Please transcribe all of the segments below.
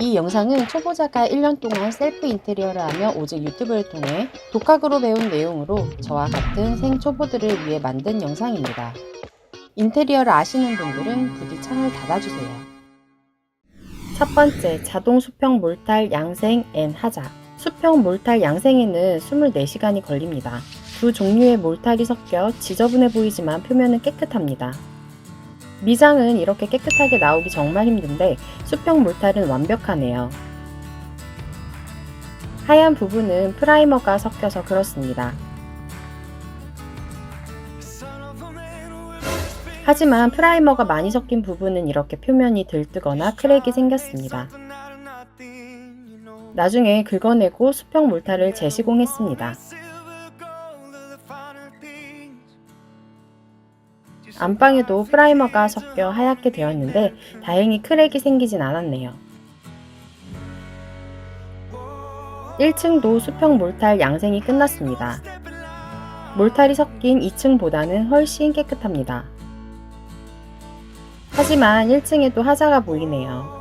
이 영상은 초보자가 1년 동안 셀프 인테리어를 하며 오직 유튜브를 통해 독학으로 배운 내용으로 저와 같은 생초보들을 위해 만든 영상입니다. 인테리어를 아시는 분들은 부디 창을 닫아주세요. 첫 번째, 자동 수평 몰탈 양생 앤 하자. 수평 몰탈 양생에는 24시간이 걸립니다. 두 종류의 몰탈이 섞여 지저분해 보이지만 표면은 깨끗합니다. 미장은 이렇게 깨끗하게 나오기 정말 힘든데 수평 몰탈은 완벽하네요. 하얀 부분은 프라이머가 섞여서 그렇습니다. 하지만 프라이머가 많이 섞인 부분은 이렇게 표면이 들뜨거나 크랙이 생겼습니다. 나중에 긁어내고 수평 몰탈을 재시공했습니다. 안방에도 프라이머가 섞여 하얗게 되었는데 다행히 크랙이 생기진 않았네요. 1층도 수평 몰탈 양생이 끝났습니다. 몰탈이 섞인 2층보다는 훨씬 깨끗합니다. 하지만 1층에도 하자가 보이네요.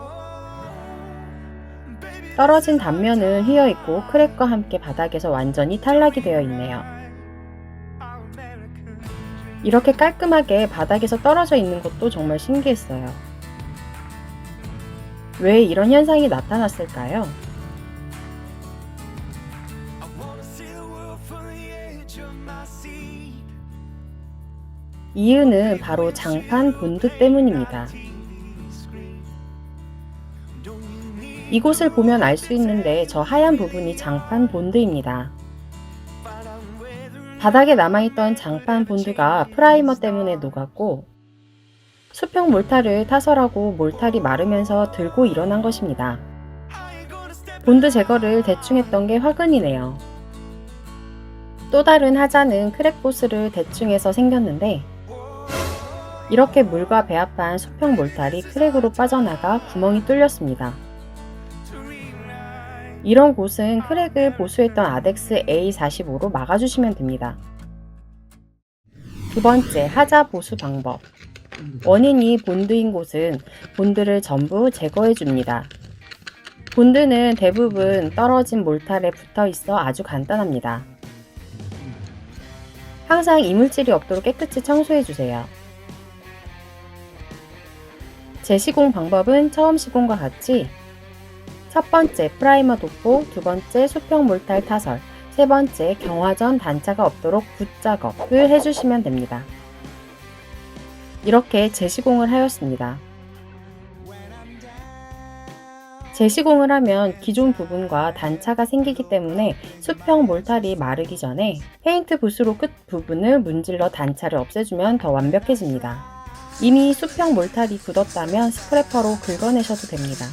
떨어진 단면은 휘어있고 크랙과 함께 바닥에서 완전히 탈락이 되어 있네요. 이렇게 깔끔하게 바닥에서 떨어져 있는 것도 정말 신기했어요. 왜 이런 현상이 나타났을까요? 이유는 바로 장판 본드 때문입니다. 이곳을 보면 알 수 있는데 저 하얀 부분이 장판 본드입니다. 바닥에 남아있던 장판 본드가 프라이머 때문에 녹았고 수평 몰탈을 타설하고 몰탈이 마르면서 들고 일어난 것입니다. 본드 제거를 대충 했던 게 화근이네요. 또 다른 하자는 크랙보스를 대충 해서 생겼는데 이렇게 물과 배합한 수평 몰탈이 크랙으로 빠져나가 구멍이 뚫렸습니다. 이런 곳은 크랙을 보수했던 아덱스 A45로 막아주시면 됩니다. 두 번째, 하자 보수 방법. 원인이 본드인 곳은 본드를 전부 제거해 줍니다. 본드는 대부분 떨어진 몰탈에 붙어 있어 아주 간단합니다. 항상 이물질이 없도록 깨끗이 청소해 주세요. 재시공 방법은 처음 시공과 같이 첫 번째 프라이머 도포, 두 번째 수평 몰탈 타설, 세 번째 경화전 단차가 없도록 붓작업을 해주시면 됩니다. 이렇게 재시공을 하였습니다. 재시공을 하면 기존 부분과 단차가 생기기 때문에 수평 몰탈이 마르기 전에 페인트 붓으로 끝 부분을 문질러 단차를 없애주면 더 완벽해집니다. 이미 수평 몰탈이 굳었다면 스크래퍼로 긁어내셔도 됩니다.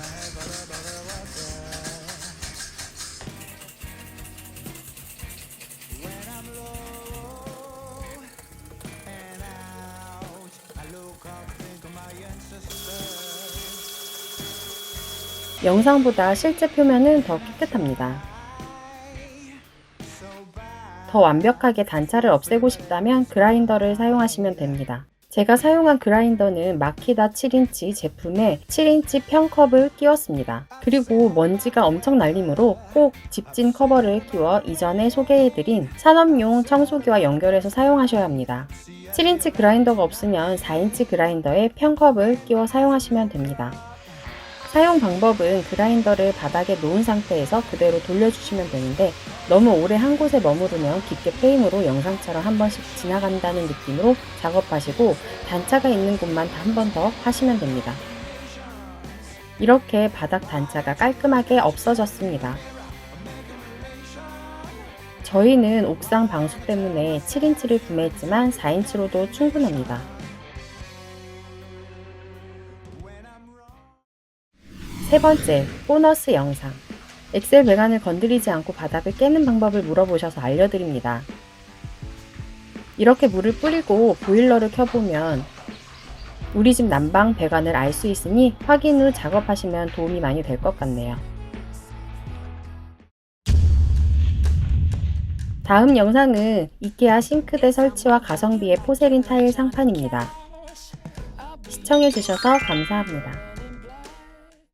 영상보다 실제 표면은 더 깨끗합니다. 더 완벽하게 단차를 없애고 싶다면 그라인더를 사용하시면 됩니다. 제가 사용한 그라인더는 마키다 7인치 제품에 7인치 평컵을 끼웠습니다. 그리고 먼지가 엄청 날리므로 꼭 집진 커버를 끼워 이전에 소개해드린 산업용 청소기와 연결해서 사용하셔야 합니다. 7인치 그라인더가 없으면 4인치 그라인더에 평컵을 끼워 사용하시면 됩니다. 사용 방법은 그라인더를 바닥에 놓은 상태에서 그대로 돌려주시면 되는데 너무 오래 한 곳에 머무르면 깊게 프레임으로 영상처럼 한 번씩 지나간다는 느낌으로 작업하시고 단차가 있는 곳만 한 번 더 하시면 됩니다. 이렇게 바닥 단차가 깔끔하게 없어졌습니다. 저희는 옥상 방수 때문에 7인치를 구매했지만 4인치로도 충분합니다. 세 번째, 보너스 영상. 엑셀 배관을 건드리지 않고 바닥을 깨는 방법을 물어보셔서 알려드립니다. 이렇게 물을 뿌리고 보일러를 켜보면 우리 집 난방 배관을 알 수 있으니 확인 후 작업하시면 도움이 많이 될 것 같네요. 다음 영상은 이케아 싱크대 설치와 가성비의 포세린 타일 상판입니다. 시청해주셔서 감사합니다.